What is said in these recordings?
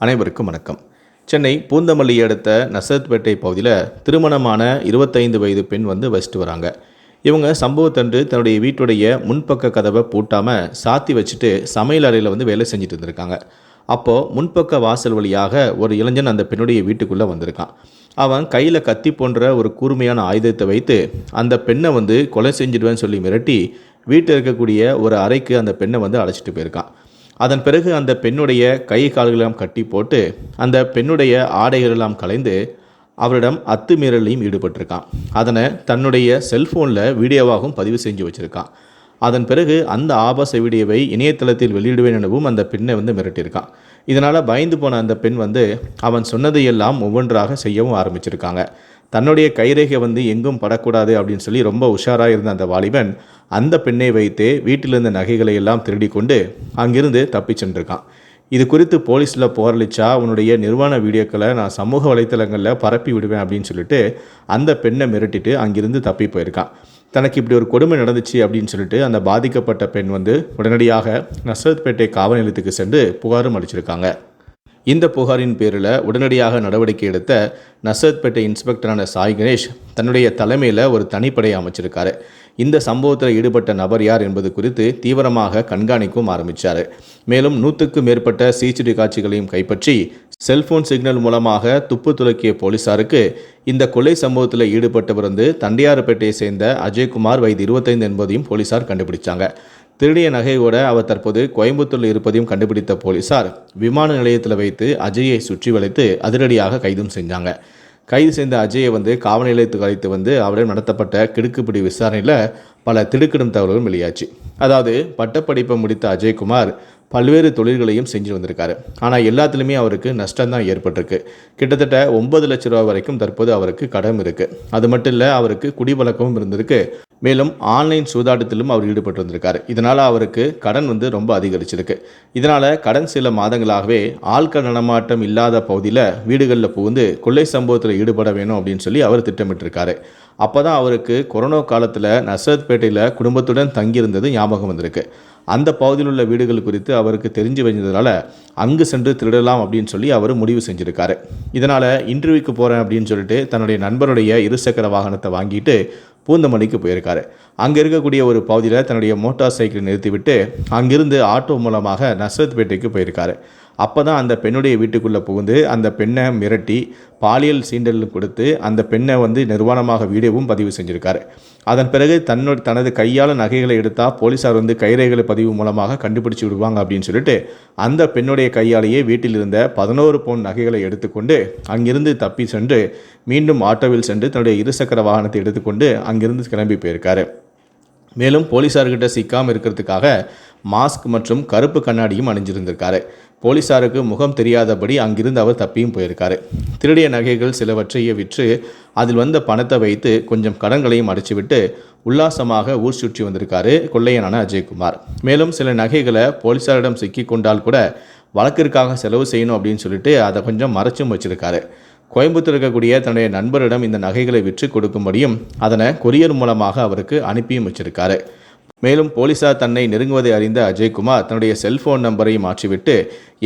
அனைவருக்கும் வணக்கம். சென்னை பூந்தமல்லி அடுத்த நசரத்பேட்டை பகுதியில் திருமணமான இருபத்தைந்து வயது பெண் வந்து வசிட்டு வராங்க. இவங்க சம்பவத்தன்று தன்னுடைய வீட்டுடைய முன்பக்க கதவை பூட்டாமல் சாத்தி வச்சுட்டு சமையல் அறையில் வந்து வேலை செஞ்சுட்டு இருந்திருக்காங்க. அப்போது முன்பக்க வாசல் வழியாக ஒரு இளைஞன் அந்த பெண்ணுடைய வீட்டுக்குள்ளே வந்திருக்கான். அவன் கையில் கத்தி போன்ற ஒரு கூர்மையான ஆயுதத்தை வைத்து அந்த பெண்ணை வந்து கொலை செஞ்சிடுவேன்னு சொல்லி மிரட்டி வீட்டில் இருக்கக்கூடிய ஒரு அறைக்கு அந்த பெண்ணை வந்து அழைச்சிட்டு போயிருக்கான். அதன் பிறகு அந்த பெண்ணுடைய கை கால்களெல்லாம் கட்டி போட்டு அந்த பெண்ணுடைய ஆடைகளெல்லாம் கலைந்து அவரிடம் அத்துமீறலையும் ஈடுபட்டிருக்கான். அதனை தன்னுடைய செல்ஃபோனில் வீடியோவாகவும் பதிவு செஞ்சு வச்சுருக்கான். அதன் பிறகு அந்த ஆபாச வீடியோவை இணையதளத்தில் வெளியிடுவேன் எனவும் அந்த பெண்ணை வந்து மிரட்டியிருக்கான். இதனால் பயந்து போன அந்த பெண் வந்து அவன் சொன்னதையெல்லாம் ஒவ்வொன்றாக செய்யவும் ஆரம்பிச்சிருக்காங்க. தன்னுடைய கைரேகை வந்து எங்கும் படக்கூடாது அப்படின்னு சொல்லி ரொம்ப உஷாராக இருந்த அந்த வாலிபன் அந்த பெண்ணை வைத்தே வீட்டில் இருந்த நகைகளை எல்லாம் திருடி கொண்டு அங்கிருந்து தப்பி சென்றிருக்கான். இது குறித்து போலீஸில் புகாரளிச்சா உன்னுடைய நிர்வாண வீடியோக்களை நான் சமூக வலைத்தளங்களில் பரப்பி விடுவேன் அப்படின்னு சொல்லிட்டு அந்த பெண்ணை மிரட்டிட்டு அங்கிருந்து தப்பி போயிருக்கான். தனக்கு இப்படி ஒரு கொடுமை நடந்துச்சு அப்படின்னு சொல்லிட்டு அந்த பாதிக்கப்பட்ட பெண் வந்து உடனடியாக நசரத்பேட்டை காவல் நிலையத்துக்கு சென்று புகாரும் அளிச்சிருக்காங்க. இந்த புகாரின் பேரில் உடனடியாக நடவடிக்கை எடுத்த நசரத்பேட்டை இன்ஸ்பெக்டரான சாய் கணேஷ் தன்னுடைய தலைமையில் ஒரு தனிப்படையை அமைச்சிருக்காரு. இந்த சம்பவத்தில் ஈடுபட்ட நபர் யார் என்பது குறித்து தீவிரமாக கண்காணிக்கும் ஆரம்பித்தார் மேலும் நூற்றுக்கும் மேற்பட்ட சிசிடி காட்சிகளையும் கைப்பற்றி செல்போன் சிக்னல் மூலமாக துப்பு துலக்கிய போலீசாருக்கு இந்த கொலை சம்பவத்தில் ஈடுபட்டவர் வந்து தண்டியார்பேட்டையை சேர்ந்த அஜய்குமார் வயது இருபத்தைந்து என்பதையும் போலீசார் கண்டுபிடிச்சாங்க. திருடிய நகையோட அவர் தற்போது கோயம்புத்தூரில் இருப்பதையும் கண்டுபிடித்த போலீசார் விமான நிலையத்தில் வைத்து அஜயை சுற்றி வளைத்து அதிரடியாக கைதும் செஞ்சாங்க. கைது செய்த அஜயை வந்து காவல் நிலையத்துக்கு அழைத்து வந்து அவரிடம் நடத்தப்பட்ட கிடுக்குப்பிடி விசாரணையில் பல திடுக்கிடும் தகவல்களும் வெளியாச்சு. அதாவது பட்டப்படிப்பை முடித்த அஜய்குமார் பல்வேறு தொழில்களையும் செஞ்சு வந்திருக்காரு. ஆனால் எல்லாத்துலேயுமே அவருக்கு நஷ்டம் தான் ஏற்பட்டிருக்கு. கிட்டத்தட்ட ஒன்பது லட்ச ரூபா வரைக்கும் தற்போது அவருக்கு கடன் இருக்குது அது மட்டும் இல்லை அவருக்கு குடிவழக்கமும் இருந்திருக்கு. மேலும் ஆன்லைன் சூதாட்டத்திலும் அவர் ஈடுபட்டு வந்திருக்காரு. இதனால் அவருக்கு கடன் வந்து ரொம்ப அதிகரிச்சிருக்கு. இதனால் கடன் சில மாதங்களாகவே ஆள்கள் நடமாட்டம் இல்லாத பகுதியில் வீடுகளில் புகுந்து கொள்ளை சம்பவத்தில் ஈடுபட வேணும் அப்படின்னு சொல்லி அவர் திட்டமிட்டிருக்காரு. அப்போ தான் அவருக்கு கொரோனா காலத்தில் நசரத்பேட்டையில் குடும்பத்துடன் தங்கியிருந்தது ஞாபகம் வந்திருக்கு. அந்த பகுதியில் உள்ள வீடுகள் குறித்து அவருக்கு தெரிஞ்சு வந்ததுனால அங்கு சென்று திருடலாம் அப்படின்னு சொல்லி அவர் முடிவு செஞ்சுருக்காரு. இதனால் இன்டர்வியூக்கு போகிறேன் அப்படின்னு சொல்லிட்டு தன்னுடைய நண்பருடைய இருசக்கர வாகனத்தை வாங்கிட்டு பூந்தமல்லிக்கு போயிருக்காரு. அங்கே இருக்கக்கூடிய ஒரு பகுதியில் தன்னுடைய மோட்டார் சைக்கிளை நிறுத்திவிட்டு அங்கிருந்து ஆட்டோ மூலமாக நசரத்பேட்டைக்கு போயிருக்காரு. அப்போ தான் அந்த பெண்ணுடைய வீட்டுக்குள்ளே புகுந்து அந்த பெண்ணை மிரட்டி பாலியல் சீண்டலும் கொடுத்து அந்த பெண்ணை வந்து நிர்வாணமாக வீடியோவும் பதிவு செஞ்சுருக்காரு. அதன் பிறகு தன்னோட தனது கையால் நகைகளை எடுத்தால் போலீஸார் வந்து கைரேகளை பதிவு மூலமாக கண்டுபிடிச்சு விடுவாங்க அப்படின்னு சொல்லிட்டு அந்த பெண்ணுடைய கையாலேயே வீட்டில் இருந்த பதினோரு பவுன் நகைகளை எடுத்துக்கொண்டு அங்கிருந்து தப்பி சென்று மீண்டும் ஆட்டோவில் சென்று தன்னுடைய இருசக்கர வாகனத்தை எடுத்துக்கொண்டு அங்கிருந்து கிளம்பி போயிருக்காரு. மேலும் போலீஸார்கிட்ட சிக்காமல் இருக்கிறதுக்காக மாஸ்க் மற்றும் கருப்பு கண்ணாடியும் அணிஞ்சிருந்திருக்காரு. போலீஸாருக்கு முகம் தெரியாதபடி அங்கிருந்து அவர் தப்பியும் போயிருக்காரு. திருடிய நகைகள் சிலவற்றையே விற்று அதில் வந்த பணத்தை வைத்து கொஞ்சம் கடன்களையும் அடைச்சிவிட்டு உல்லாசமாக ஊர் சுற்றி வந்திருக்காரு கொள்ளையனான அஜய்குமார். மேலும் சில நகைகளை போலீஸாரிடம் சிக்கி கொண்டால் கூட வழக்கிற்காக செலவு செய்யணும் அப்படின்னு சொல்லிட்டு அதை கொஞ்சம் மறைச்சும் வச்சிருக்காரு. கோயம்புத்தூர் இருக்கக்கூடிய தன்னுடைய நண்பரிடம் இந்த நகைகளை விற்று கொடுக்கும்படியும் அதனை கொரியர் மூலமாக அவருக்கு அனுப்பியும் வச்சிருக்காரு. மேலும் போலீசார் தன்னை நெருங்குவதை அறிந்த அஜய்குமார் தன்னுடைய செல்போன் நம்பரை மாற்றிவிட்டு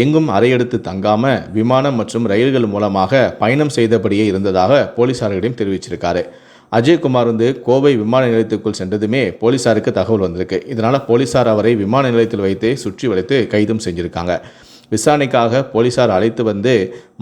எங்கும் அறையெடுத்து தங்காம விமானம் மற்றும் ரயில்கள் மூலமாக பயணம் செய்தபடியே இருந்ததாக போலீசாரிடம் தெரிவிச்சிருக்காரு. அஜய்குமார் வந்து கோவை விமான நிலையத்துக்குள் சென்றதுமே போலீசாருக்கு தகவல் வந்திருக்கு. இதனால் போலீசார் அவரை விமான நிலையத்தில் வைத்து சுற்றி வளைத்து கைதும் செஞ்சுருக்காங்க. விசாரணைக்காக போலீசார் அழைத்து வந்து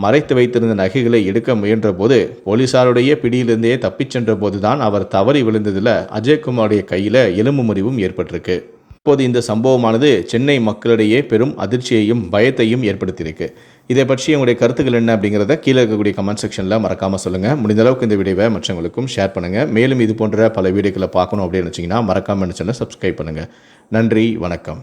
மறைத்து வைத்திருந்த நகைகளை எடுக்க முயன்றபோது போலீசாருடைய பிடியிலிருந்தே தப்பிச் சென்ற போதுதான் அவர் தவறி விழுந்ததில் அஜய்குமாருடைய கையில் எலும்பு முறிவும் ஏற்பட்டிருக்கு. இப்போது இந்த சம்பவமானது சென்னை மக்களிடையே பெரும் அதிர்ச்சியையும் பயத்தையும் ஏற்படுத்தியிருக்கு. இதை பற்றி உங்களுடைய கருத்துக்கள் என்ன அப்படிங்கிறத கீழே இருக்கக்கூடிய கமெண்ட் செக்ஷனில் மறக்காமல் சொல்லுங்கள் முடிந்த அளவுக்கு இந்த வீடியோவை மற்றவங்களுக்கும் ஷேர் பண்ணுங்கள் மேலும் இது போன்ற பல வீடியோக்களை பார்க்கணும் அப்படின்னு வச்சிங்கன்னா மறக்காமல் என்ன சப்ஸ்கிரைப் பண்ணுங்கள் நன்றி வணக்கம்.